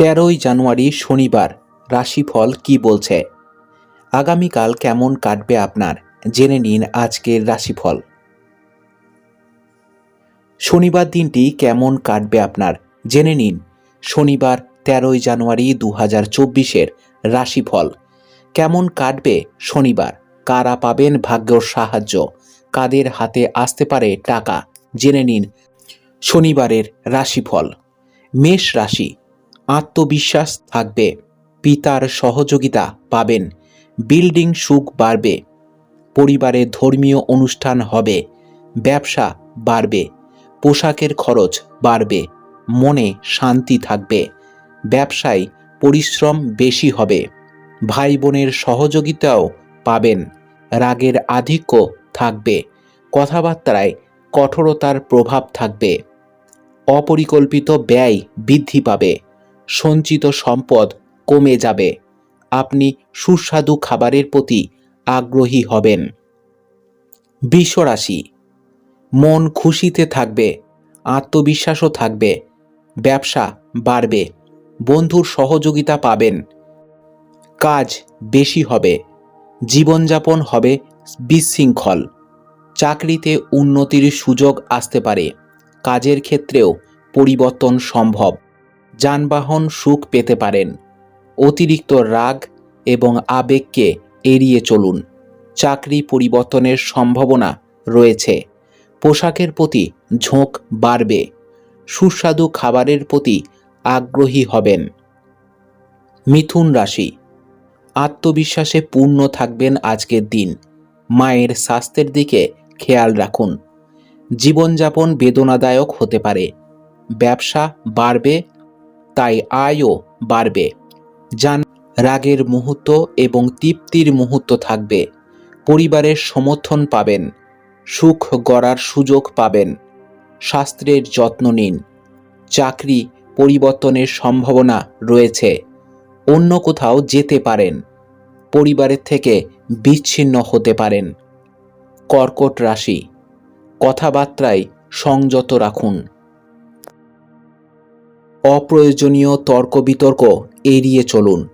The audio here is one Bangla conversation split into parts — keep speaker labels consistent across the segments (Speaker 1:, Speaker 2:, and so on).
Speaker 1: তেরোই জানুয়ারি শনিবার, রাশিফল কি বলছে? আগামীকাল কেমন কাটবে আপনার? জেনে নিন আজকের রাশিফল। শনিবার দিনটি কেমন কাটবে আপনার? জেনে নিন। শনিবার, তেরোই জানুয়ারি দু হাজার চব্বিশের রাশিফল। কেমন কাটবে শনিবার? কারা পাবেন ভাগ্যর সাহায্য? কাদের হাতে আসতে পারে টাকা? জেনে নিন। শনিবারের রাশিফল। মেষ রাশি। আত্মবিশ্বাস থাকবে। পিতার সহযোগিতা পাবেন। বিল্ডিং সুখ বাড়বে। পরিবারে ধর্মীয় অনুষ্ঠান হবে। ব্যবসা বাড়বে। পোশাকের খরচ বাড়বে। মনে শান্তি থাকবে। ব্যবসায় পরিশ্রম বেশি হবে। ভাই বোনের সহযোগিতাও পাবেন। রাগের আধিক্য থাকবে। কথাবার্তায় কঠোরতার প্রভাব থাকবে। অপরিকল্পিত ব্যয় বৃদ্ধি পাবে। সঞ্চিত সম্পদ কমে যাবে। আপনি সুস্বাদু খাবারের প্রতি আগ্রহী হবেন। বিশ্বরাশি। মন খুশিতে থাকবে, আত্মবিশ্বাসও থাকবে, ব্যবসা বাড়বে, বন্ধুর সহযোগিতা পাবেন, কাজ বেশি হবে, জীবনযাপন হবে বিশৃঙ্খল, চাকরিতে উন্নতির সুযোগ আসতে পারে, কাজের ক্ষেত্রেও পরিবর্তন সম্ভব। যানবাহন সুখ পেতে পারেন। অতিরিক্ত রাগ এবং আবেগকে এড়িয়ে চলুন। চাকরি পরিবর্তনের সম্ভাবনা রয়েছে। পোশাকের প্রতি ঝোঁক বাড়বে। সুস্বাদু খাবারের প্রতি আগ্রহী হবেন। মিথুন রাশি। আত্মবিশ্বাসে পূর্ণ থাকবেন আজকের দিন। মায়ের স্বাস্থ্যের দিকে খেয়াল রাখুন। জীবনযাপন বেদনাদায়ক হতে পারে। ব্যবসা বাড়বে তাই আয়ও বাড়বে। যান রাগের মুহূর্ত এবং তৃপ্তির মুহূর্ত থাকবে। পরিবারের সমর্থন পাবেন। সুখ গড়ার সুযোগ পাবেন। শাস্ত্রের যত্ন নিন। চাকরি পরিবর্তনের সম্ভাবনা রয়েছে। অন্য কোথাও যেতে পারেন। পরিবারের থেকে বিচ্ছিন্ন হতে পারেন। কর্কট রাশি। কথাবার্তায় সংযত রাখুন। অপ্রয়োজনীয় তর্ক বিতর্ক এড়িয়ে চলুন।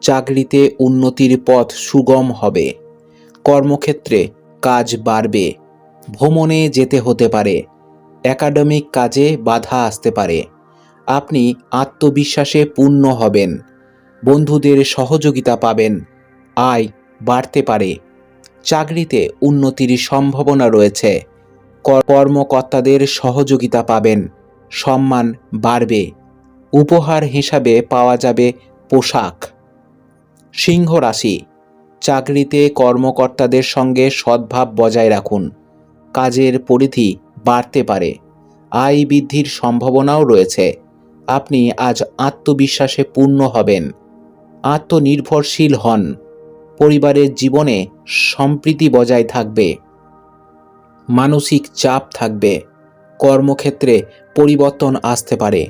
Speaker 1: চাকরিতে উন্নতির পথ সুগম হবে। কর্মক্ষেত্রে কাজ বাড়বে। ভ্রমণে যেতে হতে পারে। একাডেমিক কাজে বাধা আসতে পারে। আপনি আত্মবিশ্বাসে পূর্ণ হবেন। বন্ধুদের সহযোগিতা পাবেন। আয় বাড়তে পারে। চাকরিতে উন্নতির সম্ভাবনা রয়েছে। কর্মকর্তাদের সহযোগিতা পাবেন। সম্মান বাড়বে। উপহার হিসাবে পাওয়া যাবে পোশাক। সিংহ রাশি, চাকরিতে কর্মকর্তাদের সঙ্গে সদ্ভাব বজায় রাখুন। কাজের পরিধি বাড়তে পারে। আয় বৃদ্ধির সম্ভাবনাও রয়েছে। আপনি আজ আত্মবিশ্বাসে পূর্ণ হবেন। আত্মনির্ভরশীল হন। পরিবারের জীবনে সম্প্রীতি বজায় থাকবে। মানসিক চাপ থাকবে। কর্মক্ষেত্রে পরিবর্তন আসতে পারে।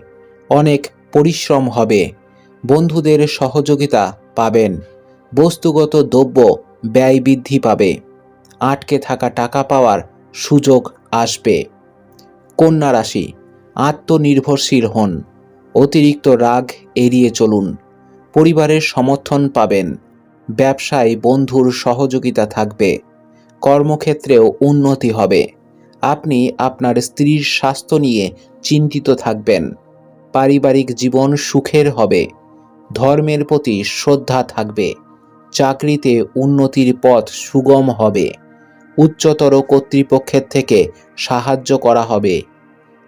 Speaker 1: অনেক পরিশ্রম হবে। বন্ধুদের সহযোগিতা পাবেন। বস্তুগত দ্রব্য ব্যয় বৃদ্ধি পাবে। আটকে থাকা টাকা পাওয়ার সুযোগ আসবে। কন্যা রাশি, আত্মনির্ভরশীল হন। অতিরিক্ত রাগ এড়িয়ে চলুন। পরিবারের সমর্থন পাবেন। ব্যবসায় বন্ধুর সহযোগিতা থাকবে। কর্মক্ষেত্রেও উন্নতি হবে। আপনি আপনার স্ত্রীর স্বাস্থ্য নিয়ে চিন্তিত থাকবেন। পারিবারিক জীবন সুখের হবে। ধর্মের প্রতি শ্রদ্ধা থাকবে। চাকরিতে উন্নতির পথ সুগম হবে। উচ্চতর কর্তৃপক্ষের থেকে সাহায্য করা হবে।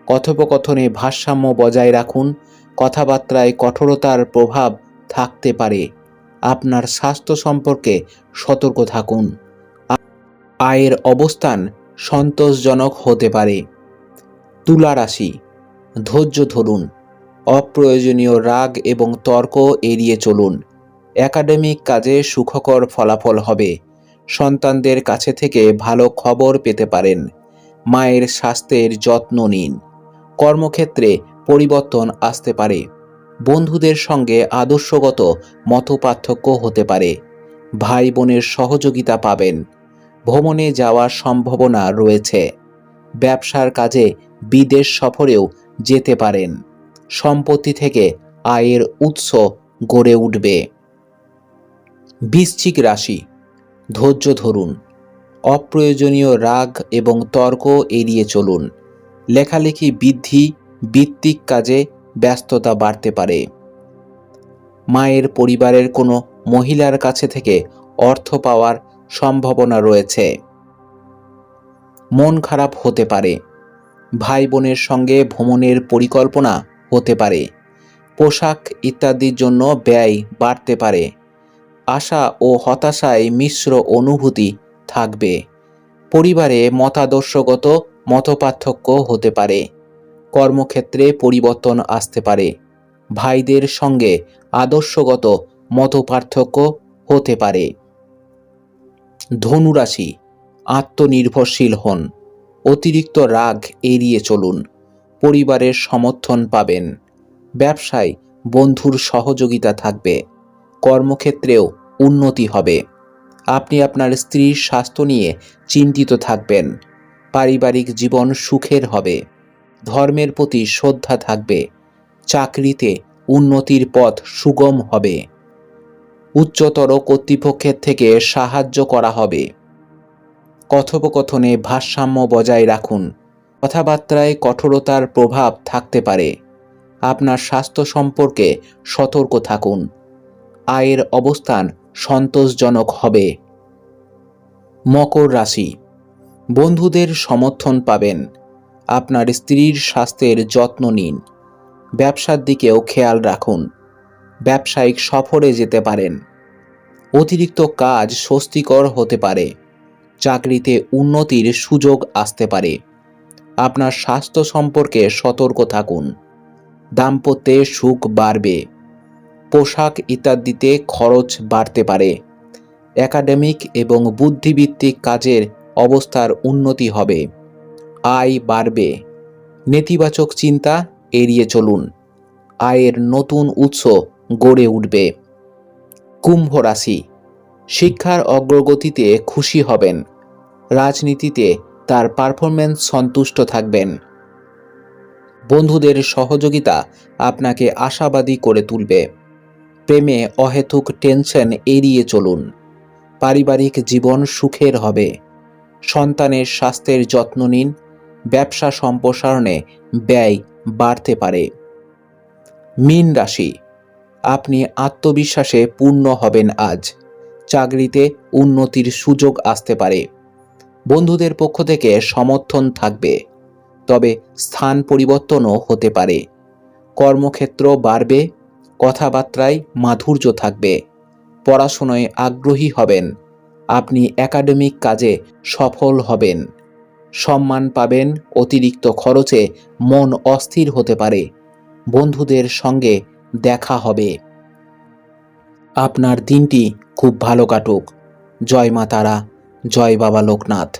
Speaker 1: কথোপকথনে ভারসাম্য বজায় রাখুন। কথাবার্তায় কঠোরতার প্রভাব থাকতে পারে। আপনার স্বাস্থ্য সম্পর্কে সতর্ক থাকুন। আয়ের অবস্থান সন্তোষজনক হতে পারে। তুলা রাশি। ধৈর্য ধরুন। অপ্রয়োজনীয় রাগ এবং তর্ক এড়িয়ে চলুন। একাডেমিক কাজে সুখকর ফলাফল হবে। সন্তানদের কাছে থেকে ভালো খবর পেতে পারেন। মায়ের স্বাস্থ্যের যত্ন নিন। কর্মক্ষেত্রে পরিবর্তন আসতে পারে। বন্ধুদের সঙ্গে আদর্শগত মতপার্থক্য হতে পারে। ভাই বোনের সহযোগিতা পাবেন। ভ্রমণে যাওয়ার সম্ভাবনা রয়েছে। ব্যবসার কাজে বিদেশ সফরেও যেতে পারেন। সম্পত্তি থেকে আয়ের উৎস গড়ে উঠবে। বৃশ্চিক রাশি, ধৈর্য ধরুন, অপ্রয়োজনীয় রাগ এবং তর্ক এড়িয়ে চলুন। লেখালেখি বৃদ্ধি বৃত্তিক কাজে ব্যস্ততা বাড়তে পারে। মায়ের পরিবারের কোনো মহিলার কাছে থেকে অর্থ পাওয়ার সম্ভাবনা রয়েছে। মন খারাপ হতে পারে। ভাই বোনের সঙ্গে ভ্রমণের পরিকল্পনা হতে পারে। পোশাক ইত্যাদির জন্য ব্যয় বাড়তে পারে। আশা ও হতাশায় মিশ্র অনুভূতি থাকবে। পরিবারে মতাদর্শগত মতপার্থক্য হতে পারে। কর্মক্ষেত্রে পরিবর্তন আসতে পারে। ভাইদের সঙ্গে আদর্শগত মতপার্থক্য হতে পারে। ধনুরাশি, আত্মনির্ভরশীল হন। অতিরিক্ত রাগ এড়িয়ে চলুন। পরিবারের সমর্থন পাবেন। ব্যবসায় বন্ধুর সহযোগিতা থাকবে। কর্মক্ষেত্রেও উন্নতি হবে। আপনি আপনার স্ত্রীর স্বাস্থ্য নিয়ে চিন্তিত থাকবেন। পারিবারিক জীবন সুখের হবে। ধর্মের প্রতি শ্রদ্ধা থাকবে। চাকরিতে উন্নতির পথ সুগম হবে। উচ্চতর কর্তৃপক্ষের থেকে সাহায্য করা হবে। কথোপকথনে ভারসাম্য বজায় রাখুন। কথাবার্তায় কঠোরতার প্রভাব থাকতে পারে। আপনার স্বাস্থ্য সম্পর্কে সতর্ক থাকুন। আয়ের অবস্থান সন্তোষজনক হবে। মকর রাশি। বন্ধুদের সমর্থন পাবেন। আপনার স্ত্রীর স্বাস্থ্যের যত্ন নিন। ব্যবসার দিকেও খেয়াল রাখুন। ব্যবসায়িক সফরে যেতে পারেন। অতিরিক্ত কাজ স্বস্তিকর হতে পারে। চাকরিতে উন্নতির সুযোগ আসতে পারে। আপনার স্বাস্থ্য সম্পর্কে সতর্ক থাকুন। দাম্পত্যে সুখ বাড়বে। পোশাক ইত্যাদিতে খরচ বাড়তে পারে। একাডেমিক এবং বুদ্ধিভিত্তিক কাজের অবস্থার উন্নতি হবে। আয় বাড়বে। নেতিবাচক চিন্তা এড়িয়ে চলুন। আয়ের নতুন উৎস গড়ে উঠবে। কুম্ভ রাশি। শিক্ষার অগ্রগতিতে খুশি হবেন। রাজনীতিতে তার পারফরমেন্স সন্তুষ্ট থাকবেন। বন্ধুদের সহযোগিতা আপনাকে আশাবাদী করে তুলবে। প্রেমে অহেতুক টেনশন এড়িয়ে চলুন। পারিবারিক জীবন সুখের হবে। সন্তানের স্বাস্থ্যের যত্ন নিন। ব্যবসা সম্প্রসারণে ব্যয় বাড়তে পারে। মীন রাশি, আপনি আত্মবিশ্বাসে পূর্ণ হবেন আজ। চাকরিতে উন্নতির সুযোগ আসতে পারে। বন্ধুদের পক্ষ থেকে সমর্থন থাকবে। তবে স্থান পরিবর্তনও হতে পারে। কর্মক্ষেত্র বাড়বে, কথাবার্তায় মাধুর্য থাকবে, পড়াশোনায় আগ্রহী হবেন, আপনি একাডেমিক কাজে সফল হবেন, সম্মান পাবেন, অতিরিক্ত খরচে মন অস্থির হতে পারে, বন্ধুদের সঙ্গে দেখা হবে। আপনার দিনটি খুব ভালো কাটুক। জয় মা তারা। জয় বাবা লোকনাথ।